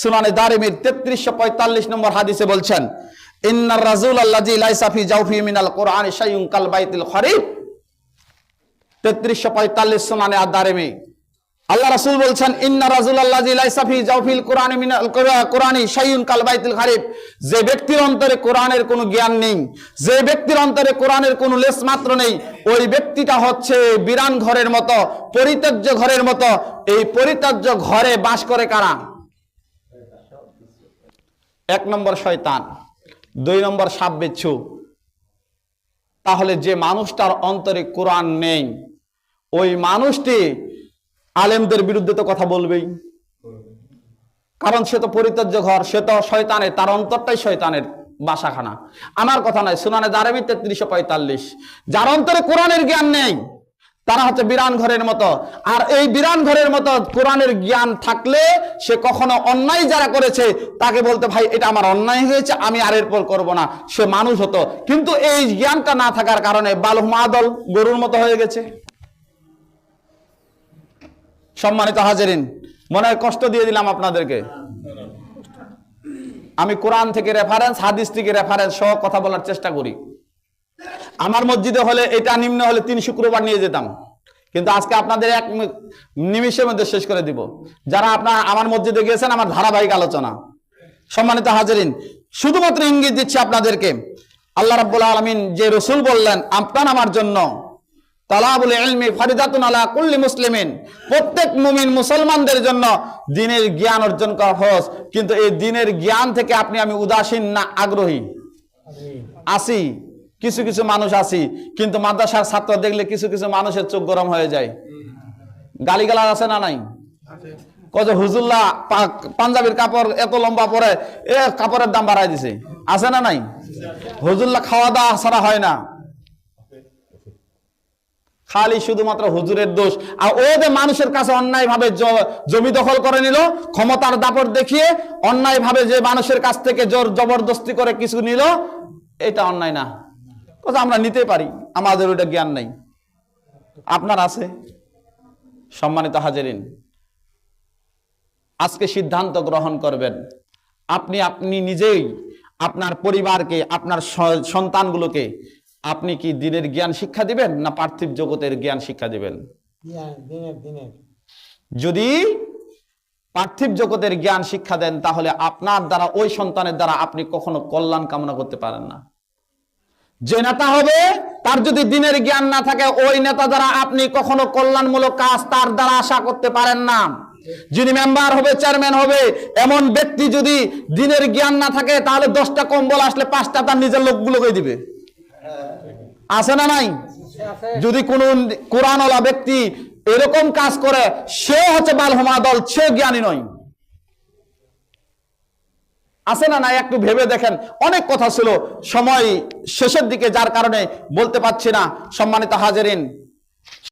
সুনানে দারিমির তেত্রিশশো পঁয়তাল্লিশ নম্বর হাদিসে বলছেন ইন্নার রাজুল আল্লাজি লাইসাফি জাউফি মিনাল কোরআন শাইউন কাল বাইতুল খরিফ তেত্রিশশো পঁয়তাল্লিশ সুনানে আর দারিমি। আল্লাহ রাসূল বলছেন, ইন্না রাজুলাল্লাহ লাইসাফি জাউফিল কোরআন মিনাল কোরআনি শাইউন কাল বাইতুল খরিফ যে ব্যক্তির অন্তরে কোরআনের কোনো জ্ঞান নেই, যে ব্যক্তির অন্তরে কোরআনের কোনো লেশ মাত্র নেই, ওই ব্যক্তিটা হচ্ছে বিরান ঘরের মতো, পরিত্যাজ্য ঘরের মতো। এই পরিত্যাজ্য ঘরে বাস করে কারা? এক নম্বর শয়তান, দুই নম্বর সাপ বিচ্ছু। তাহলে যে মানুষটার অন্তরে কোরআন নেই, ওই মানুষটি আলেমদের বিরুদ্ধে তো কথা বলবেই। কারণ সে তো পরিত্যাজ্য ঘর, সে তো শয়তানের, তার অন্তরটাই শয়তানের বাসাখানা। আমার কথা নয়, সুনানে দারেমি তেত্রিশশো পঁয়তাল্লিশ। যার অন্তরে কোরআনের জ্ঞান নেই তারা হচ্ছে বিরান ঘরের মতো। আর এই বিরান ঘরের মতো কোরআনের জ্ঞান থাকলে সে কখনো অন্যায় যারা করেছে, তাকে বলতে, ভাই, এটা আমার অন্যায় হয়েছে, আমি আর এরপর করব না। সে মানুষ হতো। কিন্তু এই জ্ঞানটা না থাকার কারণে বালু মাদল গরুর মতো হয়ে গেছে। সম্মানিত হাজারিন, মনে হয় কষ্ট দিয়ে দিলাম আপনাদেরকে। আমি কোরআন থেকে রেফারেন্স হাদিস থেকে রেফারেন্স সহ কথা বলার চেষ্টা করি। আমার মসজিদে হলে এটা নিম্ন হলে তিন শুক্রবার নিয়ে যেতাম। কিন্তু আজকে আপনাদের এক নিমিষের মধ্যে শেষ করে দিব। যারা আপনার আমার মসজিদে গিয়েছেন, আমার ধারাবাহিক আলোচনা। সম্মানিত হাজারিন, শুধুমাত্র ইঙ্গিত দিচ্ছি আপনাদেরকে। আল্লাহ রাব্বুল আলামিন যে রসুল বললেন, আপনার আমার জন্য তালাবুল ইলমি ফারিদাতুন আলা কুল্লি মুসলিমিন। প্রত্যেক মুমিন মুসলমানদের জন্য দিনের জ্ঞান অর্জন করা ফরজ। কিন্তু এই দিনের জ্ঞান থেকে আপনি আমি উদাসীন না আগ্রহী? আসি। কিছু কিছু মানুষ আসি কিন্তু মাদ্রাসার ছাত্র দেখলে কিছু কিছু মানুষের চোখ গরম হয়ে যায়। গালিগালাজ আছে না নাই? কত হুজুল্লাহ পাঞ্জাবির কাপড় এত লম্বা পরে এ কাপড়ের দাম বাড়াই দিছে। আছে না নাই? হুজুল্লাহ খাওয়া দাওয়া ছাড়া হয় না। খালি শুধুমাত্র হুজুরের দোষ। আর ও যে মানুষের কাছে অন্যায় ভাবে জমি দখল করে নিল, ক্ষমতার দাপট দেখিয়ে অন্যায় ভাবে যে মানুষের কাছ থেকে জোর জবরদস্তি করে কিছু নিল, এটা অন্যায় না। কথা আমরা নিতে পারি আমাদের ওটা জ্ঞান নাই। আপনার আছে? সম্মানিত হাজারিন আজকে সিদ্ধান্ত গ্রহণ করবেন। আপনি আপনি নিজেই আপনার পরিবারকে আপনার সন্তানগুলোকে আপনি কি দিনের জ্ঞান শিক্ষা দিবেন না পার্থিব জগতের জ্ঞান শিক্ষা দিবেন? যদি পার্থিব জগতের জ্ঞান শিক্ষা দেন তাহলে আপনার দ্বারা ওই সন্তানের দ্বারা আপনি কখনো কল্যাণ কামনা করতে পারেন না। যে নেতা হবে, তার যদি দিনের জ্ঞান না থাকে, ওই নেতা দ্বারা আপনি কখনো কল্যাণমূলক কাজ তার দ্বারা আশা করতে পারেন না। যিনি মেম্বার হবে চেয়ারম্যান হবে, এমন ব্যক্তি যদি দিনের জ্ঞান না থাকে, তাহলে দশটা কম্বল আসলে পাঁচটা তার নিজের লোকগুলোকে দিবে। আছে না নাই? যদি কোন কোরআনওয়ালা ব্যক্তি এরকম কাজ করে, সে হচ্ছে বালহমা দল, সে জ্ঞানী নয়। আছে না না একটু ভেবে দেখেন। অনেক কথা ছিল। সময় শেষের দিকে যার কারণে বলতে পারছি না। সম্মানিত হাজারিন